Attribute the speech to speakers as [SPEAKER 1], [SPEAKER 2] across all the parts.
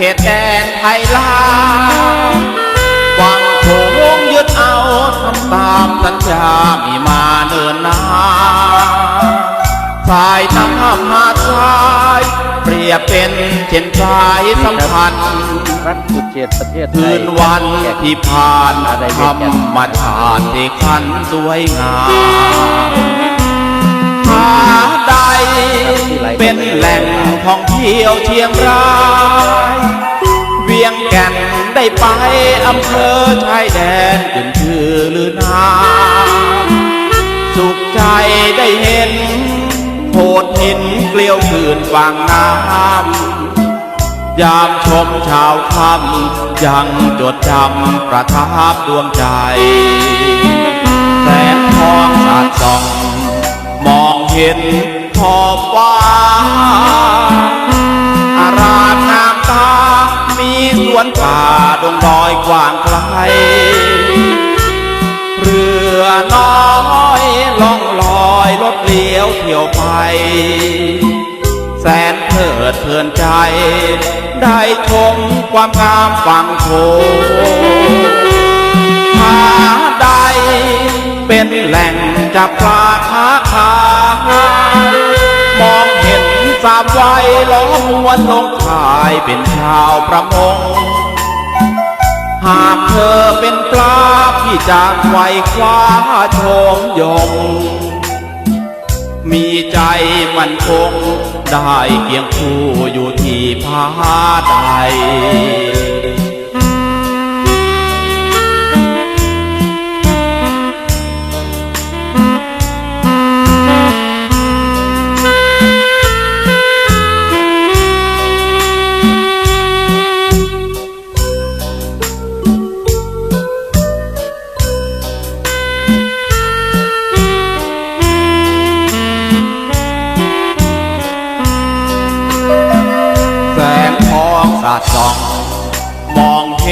[SPEAKER 1] เขตแดนไทยลาววังโขงยึดเอาทำตามสัญญามีมาเนินนานสายน้ำหาชายเปรียบเป็นเช่นสายสัมพันธ์
[SPEAKER 2] รัฐสุเขตประเทศไท
[SPEAKER 1] คื
[SPEAKER 2] ย
[SPEAKER 1] นวันที่ผ่านธรรมชาติที่ขันสวยงาม เป็นแหล่งท่องเที่ยวเชียงราย เวียงแก่นได้ไปอำเภอชายแดนขึ้นชื่อลือนาสุขใจได้เห็นโขดหินเกลียวขื่นฝั่งน้ำยามชมชาวคำยังจดจำประทับดวงใจ รือน้อยล่องลอยรถเลี้ยวเที่ยวไป แสนเพลิดเพลินใจ ได้ชมความงามฝั่งโขงหาใดเป็นแหล่งจับปลาค้าขายมองเห็นสามวัยล้อมวนลงขายเป็นชาวประมง หากเธอเป็นปลาพี่จากไวคว้าชมยง มีใจมันคงได้เกียงคู่อยู่ที่ผาใด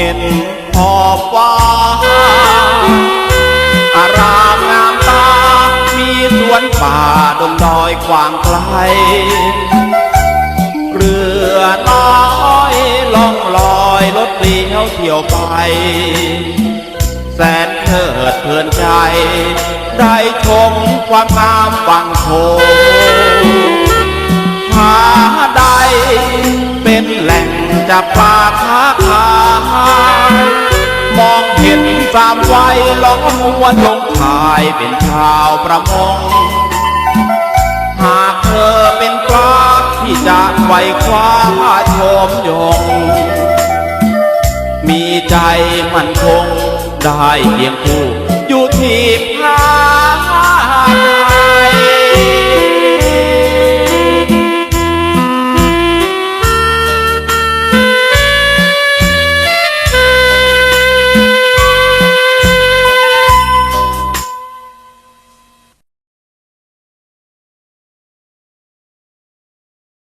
[SPEAKER 1] ห็นขอบฟ้าอารามงามตา มีสวนป่าดงดอยกว้างไกล เรือน้อยล่องลอยรถเลี้ยวเที่ยวไป แสนเพลิดเพลินใจ ได้ชมความงามฝั่งโขงหาใดเป็นแหล่งจับปลา มองเห็นสามวัยล้อมวนลงทายเป็นชาวประมง หากเธอเป็นปลาที่จะไขว่คว้าชมยง มีใจมันคงได้เพียงคู่